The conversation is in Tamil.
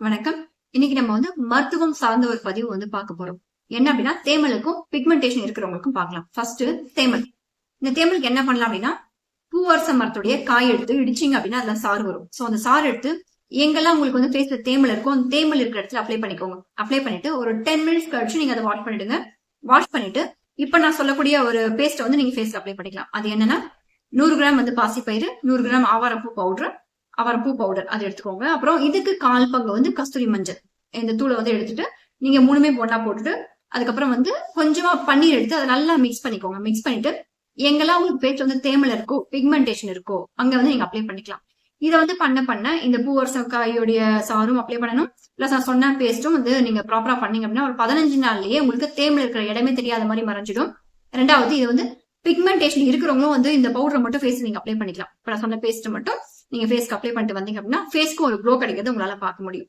வணக்கம். இன்னைக்கு நம்ம வந்து மருத்துவம் சார்ந்த ஒரு பதிவு வந்து பார்க்க போறோம். என்ன அப்படின்னா தேமலுக்கும் பிக்மெண்டேஷன் இருக்கிறவங்களுக்கும் பார்க்கலாம். ஃபர்ஸ்ட் தேமல். இந்த தேமலுக்கு என்ன பண்ணலாம் அப்படின்னா பூவரச மரத்துடைய காய் எடுத்து இடிச்சிங்க அப்படின்னா அதுல சாறு வரும். ஸோ அந்த சாறு எடுத்து எங்கெல்லாம் உங்களுக்கு வந்து ஃபேஸ்ல தேமல் இருக்கும் அந்த தேமல் இருக்கிற இடத்துல அப்ளை பண்ணிக்கோங்க. அப்ளை பண்ணிட்டு ஒரு டென் மினிட்ஸ் கழிச்சு நீங்க அதை வாஷ் பண்ணிடுங்க. வாஷ் பண்ணிட்டு இப்ப நான் சொல்லக்கூடிய ஒரு பேஸ்ட் வந்து நீங்க ஃபேஸ்ல அப்ளை பண்ணிக்கலாம். அது என்னன்னா நூறு கிராம் வந்து பாசிப்பயிறு நூறு கிராம் ஆவாரப்பூ பவுடர் அவரப்பூ பவுடர் அது எடுத்துக்கோங்க. அப்புறம் இதுக்கு கால் பங்கு வந்து கஸ்தூரி மஞ்சள். இந்த தூளை வந்து எடுத்துட்டு நீங்க மூணுமே ஒண்ணா போட்டுட்டு அதுக்கப்புறம் வந்து கொஞ்சமா பன்னீர் எடுத்து அதை நல்லா மிக்ஸ் பண்ணிக்கோங்க. மிக்ஸ் பண்ணிட்டு எங்கெல்லாம் உங்களுக்கு பேச்சு வந்து தேமல் இருக்கோ பிக்மெண்டேஷன் இருக்கோ அங்க வந்து நீங்க அப்ளை பண்ணிக்கலாம். இதை வந்து பண்ண பண்ண இந்த பூவரசக்காயோடைய சாரும் அப்ளை பண்ணணும். பிளஸ் நான் சொன்ன பேஸ்ட்டும் வந்து நீங்க ப்ராப்பரா பண்ணீங்க அப்படின்னா ஒரு பதினஞ்சு நாள்லயே உங்களுக்கு தேமல் இருக்கிற இடமே தெரியாத மாதிரி மறைஞ்சிடும். ரெண்டாவது இது வந்து பிக்மெண்டேஷன் இருக்கிறவங்களும் வந்து இந்த பவுடரை மட்டும் ஃபேஸ் நீங்க அப்ளை பண்ணிக்கலாம். இப்போ நான் சொன்ன பேஸ்ட் மட்டும் நீங்க ஃபேஸ்க்கு அப்ளை பண்ணிட்டு வந்தீங்க அப்படின்னா ஃபேஸ்க்கு ஒரு க்ளோ கிடைக்கிறது உங்களால பார்க்க முடியும்.